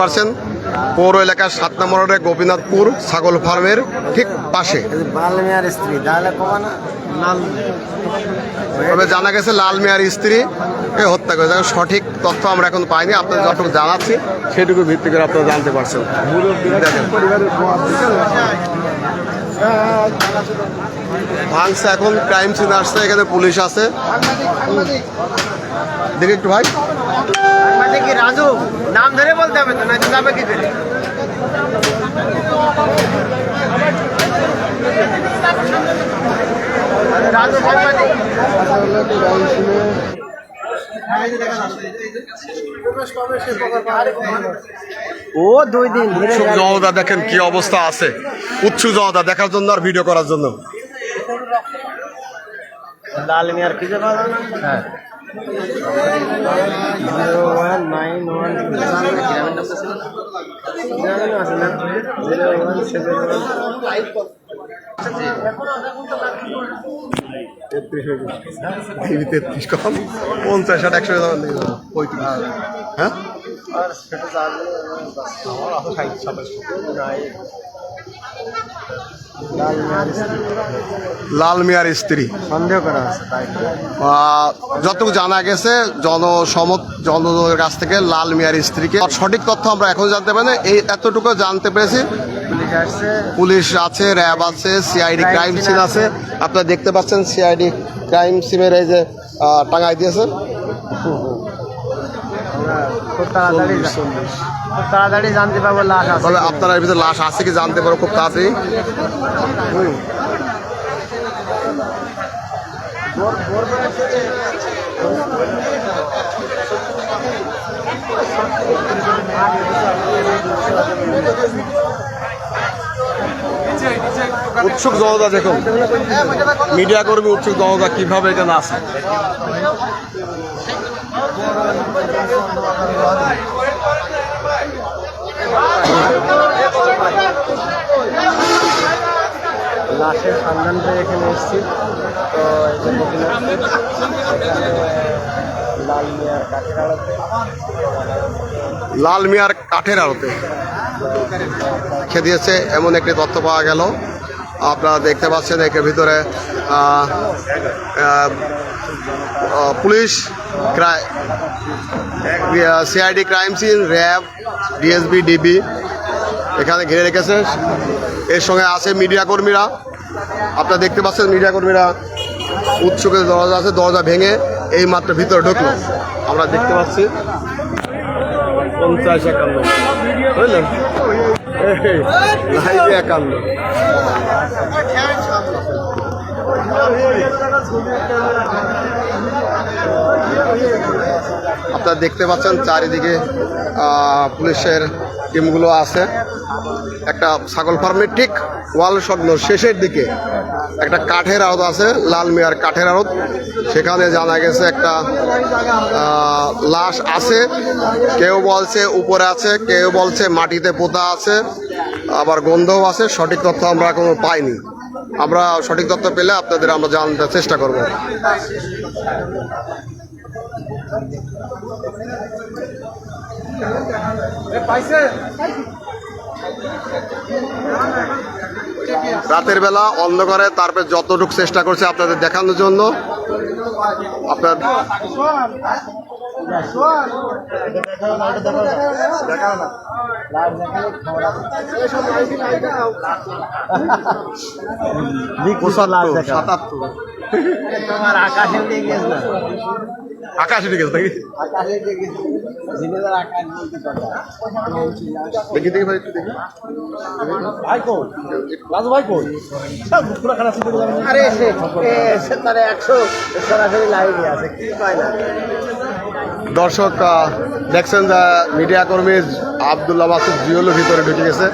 পারছেন? পৌর এলাকার সাত নম্বর রোডে গোপীনাথপুর ছাগল ফার্মের ঠিক পাশে। তবে জানা গেছে লাল মেয়ার স্ত্রী হত্যা করেছে। সঠিক তথ্য আমরা এখন পাইনি আপনাদের যতটুকু জানাচ্ছি সেটুকু ভিত্তি করে আপনারা জানতে পারছেন। ভাঙছে এখন ক্রাইম সিন আসছে এখানে পুলিশ আছে। দেখি একটু ভাই। রাজু নাম ধরে বলতে হবে তো না যাবে কি করে? রাজু সাংবাদিক। ও দুই দিন ধরে উৎসুক জনতা দেখেন কি অবস্থা আছে। উৎসুক জনতা দেখার জন্য আর ভিডিও করার জন্য। লাল মিয়ার পাওয়া হ্যাঁ। জিরো ওয়ান নাইন ওয়ান আছে না জিরো ওয়ান সেভেন তেত্রিশ কম পঞ্চাশ হ্যাঁ। লাল মিয়ার স্ত্রী। সন্দেহ করা যতটুকু জানা গেছে জনসমত জনগণের কাছ থেকে লাল মিয়ার স্ত্রীকে সঠিক তথ্য আমরা এখন জানতে পারি এই এতটুকু জানতে পেরেছি। পুলিশ আছে র্যাব আছে সিআইডি ক্রাইম সিন আছে। আপনারা দেখতে পাচ্ছেন সিআইডি ক্রাইম সিমের এই যে টাঙাই দিয়েছে। আমরা খুব তাড়াতাড়ি খুব তাড়াতাড়ি জানতে পারব লাশ আছে আপনারা এর ভিতরে লাশ আছে কি জানতে পারো খুব তাড়াতাড়ি? উৎসুক জনতা দেখুন। মিডিয়া কর্মী উৎসুক জনতা কীভাবে এখানে আছে লাশের সন্ধান পেয়ে এখানে এসেছি। তো লাল মিয়ার কাঠের আড়তে। খেয়ে দিয়েছে এমন একটি তথ্য পাওয়া গেল। আপনারা দেখতে পাচ্ছেন এর ভিতরে police CID crime scene RAB DSB DB এখানে ঘিরে রেখেছে। এর সঙ্গে আছে মিডিয়া কর্মীরা। আপনারা দেখতে পাচ্ছেন মিডিয়া কর্মীরা উৎসুকের দরজা আছে, দরজা ভেঙে এই মাত্র ভিতরে ঢুকলো। আমরা দেখতে পাচ্ছি। পঞ্চাশ একান্ন। বুঝলেন? একান্ন। আপনারা দেখতে পাচ্ছেন চারিদিকে পুলিশের টিমগুলো আছে। একটা ছাগল ফার্মের ঠিক ওয়াল সংলগ্ন শেষের দিকে একটা কাঠের আড়ত আছে, লাল মিয়ার কাঠের আড়ত। সেখানে জানা গেছে একটা লাশ আছে। কেউ বলছে উপরে আছে, কেউ বলছে মাটিতে পোতা আছে, আবার গন্ধও আছে। সঠিক তথ্য আমরা কোনো পাইনি। আমরা সঠিক তথ্য পেলে আপনাদের আমরা জানতে চেষ্টা করব। রাতের বেলা অন্ধকারে তারপরে যতটুকু চেষ্টা করছে আপনাদের দেখানোর জন্য। আপনার সাতাত্তর। তোমার আকাশে উঠে গেছে। না আকাশ উঠে গেছে নাকি? দেখি দেখি ভাই একটু দেখি। ভাই কোন? রাজু ভাই কোন? আরে সে তার একশো সরাসরি লাইভে আছে কি পায় না? দর্শক দেখছেন যে মিডিয়া কর্মী আবদুল্লাহ মাসুদ জিওলের ভিতরে ঢুকে গেছে।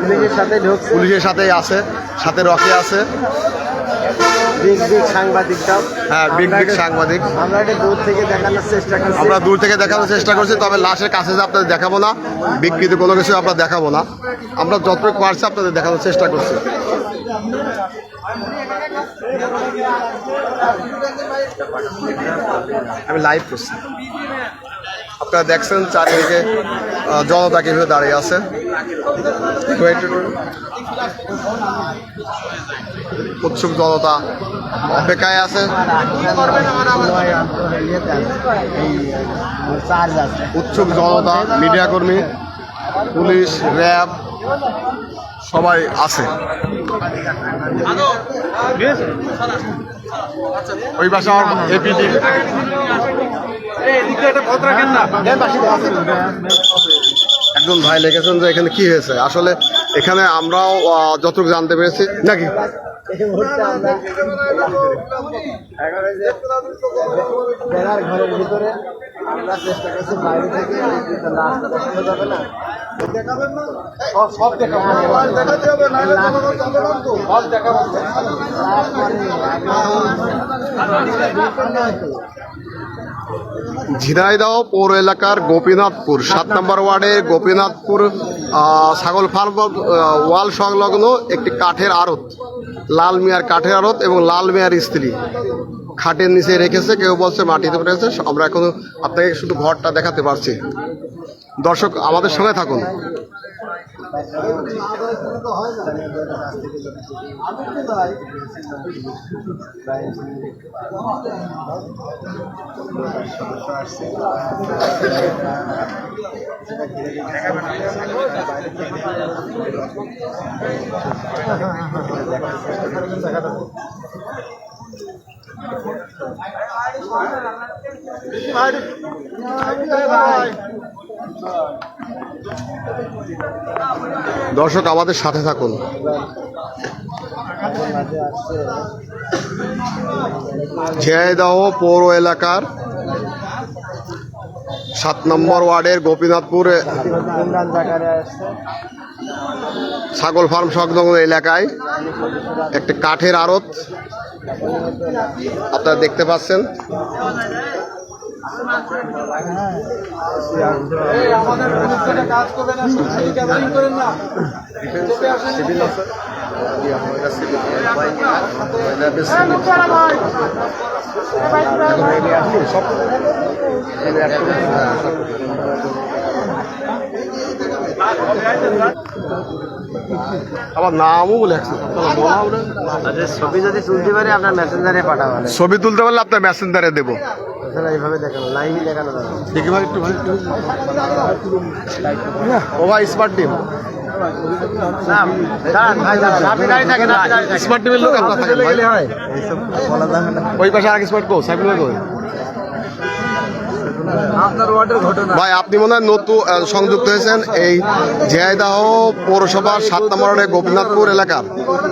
পুলিশের সাথে পুলিশের সাথেই আছে সাথে রকি আছে। বিগ বিগ সাংবাদিকরাও হ্যাঁ বিগ আমরা বিগ সাংবাদিক। আমরা এটা দূর থেকে দেখানোর চেষ্টা করছি। আমরা দূর থেকে দেখানোর চেষ্টা করছি তবে লাশের কাছে যে আপনাদের দেখাবো না বিকৃত কোনো কিছু আমরা দেখাবো না। আমরা যতটুকু পারছি আপনাদের দেখানোর চেষ্টা করছি। আমি লাইভ করছি। আপনারা দেখছেন চারিদিকে জনতা কীভাবে দাঁড়িয়ে আছে. উৎসুক জনতা অপেক্ষায় আছে। উৎসুক জনতা, মিডিয়া কর্মী, পুলিশ, র্যাব, সবাই আছে। ওই পাশে এপিডি একজন ভাই লিখেছেন যে এখানে কি হয়েছে? আসলে এখানে আমরাও যতটুকু জানতে পেরেছি নাকি? এই মুহূর্তে আমরা এখন এই যে বেড়ার ঘরের ভিতরে আমরা চেষ্টা করছি বাইরে থেকে রাস্তা দেখানো যাবে না। সব সব দেখাবো। সব দেখাবো। ঝিনাইদহ পৌর এলাকার গোপীনাথপুর, সাত নম্বর ওয়ার্ডে গোপীনাথপুর ছাগল ফার্ম ওয়াল সংলগ্ন একটি কাঠের আড়ত। লাল মিয়ার কাঠের আড়ত এবং লাল মিয়ার স্ত্রী। খাটের নিচে রেখেছে, কেউ বলছে মাটিতে পড়েছে। আমরা এখন আপনাকে শুধু ঘরটা দেখাতে পারছি। দর্শক, আমাদের সঙ্গে থাকুন। সদস্য আসছে সেটা ঘিরে দেখা যাবে দর্শক, আমাদের সাথে থাকুন। ঝিনাইদহ পৌর এলাকার সাত নম্বর ওয়ার্ডের গোপীনাথপুরে ছাগল ফার্ম সংলগ্ন এলাকায় একটি কাঠের আড়ত। আপনারা দেখতে পাচ্ছেন। আমার নামও বলে একশো। আচ্ছা ছবি যদি তুলতে পারে আপনার মেসেঞ্জারে পাঠাবেন ছবি তুলতে পারলে আপনার মেসেঞ্জারে দেবো। তাহলে এইভাবে দেখানো লাইভই দেখানো যাবে। দেখি ভাই একটু ভাই একটু। ও স্মার্ট টিম স্মার্ট টিমের লোক আপনার থাকেন ভাই। এইসব বলা যাবে না। ওই পাশে আরেক স্মার্ট কো সাইকেল ভাই কই? আপনার ওয়ার্ডের ঘটনা। ভাই আপনি মনে হয় নতুন সংযুক্ত হয়েছেন এই ঝিনাইদাহ পৌরসভার সাত নম্বর গোপীনাথপুর এলাকার।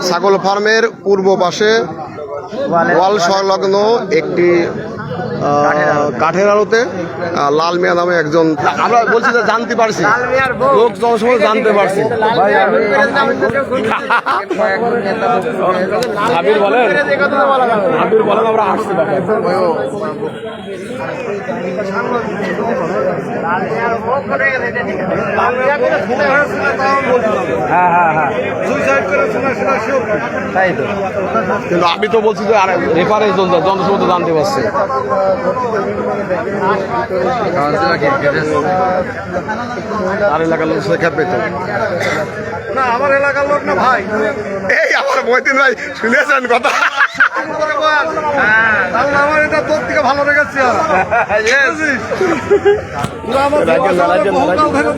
ছাগল ফার্মের পূর্ব পাশে ওয়াল সংলগ্ন একটি কাঠের আলোতে। লাল মিয়া নামে একজন আমরা বলছি যে জানতে পারছি। লোক জনসময় জানতে পারছি। বলেন। বলেন আমরা আসছি হ্যাঁ হ্যাঁ হ্যাঁ তাই তো কিন্তু আমি তো বলছি যে আরে রেফারে জনসমত জানতে পারছে। আর এলাকার লোক শেখার পেত। না আমার এলাকার লোক না ভাই। এই আমার মহিদিন ভাই শুনেছেন কথা? আমার এটা তোর থেকে ভালো লেগেছে